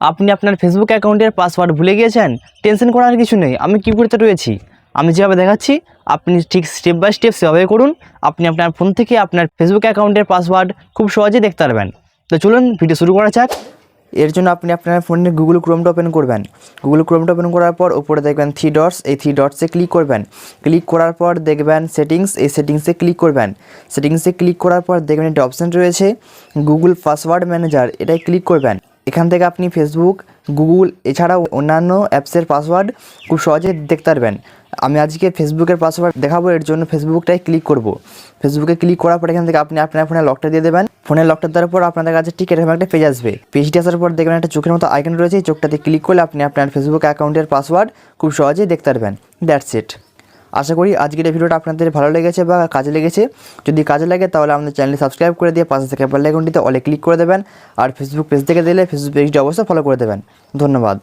আপনি আপনার ফেসবুক অ্যাকাউন্টের পাসওয়ার্ড ভুলে গিয়েছেন? টেনশন করার কিছু নেই, আমি কি করতে রয়েছি? আমি যেভাবে দেখাচ্ছি, আপনি ঠিক স্টেপ বাই স্টেপ সেভাবে করুন। আপনি আপনার ফোন থেকে আপনার ফেসবুক অ্যাকাউন্টের পাসওয়ার্ড খুব সহজেই দেখতে পারবেন। তো চলুন ভিডিও শুরু করা যাক। এর জন্য আপনি আপনার ফোনে গুগল ক্রোমটা ওপেন করবেন। গুগল ক্রোমটা ওপেন করার পর উপরে দেখবেন থ্রি ডটস এই থ্রি ডটসে ক্লিক করবেন। ক্লিক করার পর দেখবেন সেটিংস এই সেটিংসে ক্লিক করবেন। সেটিংসে ক্লিক করার পর দেখবেন একটা অপশান রয়েছে গুগল পাসওয়ার্ড ম্যানেজার এটাই ক্লিক করবেন। এখান থেকে আপনি ফেসবুক গুগল এছাড়াও অন্যান্য অ্যাপসের পাসওয়ার্ড খুব সহজে দেখতে পারবেন। আমি আজকে ফেসবুকের পাসওয়ার্ড দেখাবো, এর জন্য ফেসবুকটাই ক্লিক করব। ফেসবুকে ক্লিক করার পর এখান থেকে আপনি আপনার ফোনে লকটা দিয়ে দেবেন। ফোনের লকটা দেওয়ার পর আপনাদের কাছে ঠিক এরকম একটা পেজ আসবে। পেজটি আসার পর দেখবেন একটা চোখের মতো আইকন রয়েছে চোখটাতে ক্লিক করলে আপনি আপনার ফেসবুক অ্যাকাউন্টের পাসওয়ার্ড খুব সহজেই দেখতে পারবেন। দ্যাটস ইট আশা করি আজকের এই ভিডিওটা আপনাদের ভালো লেগেছে বা কাজে লেগেছে। যদি কাজে লাগে তাহলে আমাদের চ্যানেলটি সাবস্ক্রাইব করে দিয়ে পাশে থেকে বেল আইকনটিতে অলে ক্লিক করে দেবেন। আর ফেসবুক পেজ থেকে দিলে ফেসবুক পেজটি অবশ্যই ফলো করে দেবেন। ধন্যবাদ।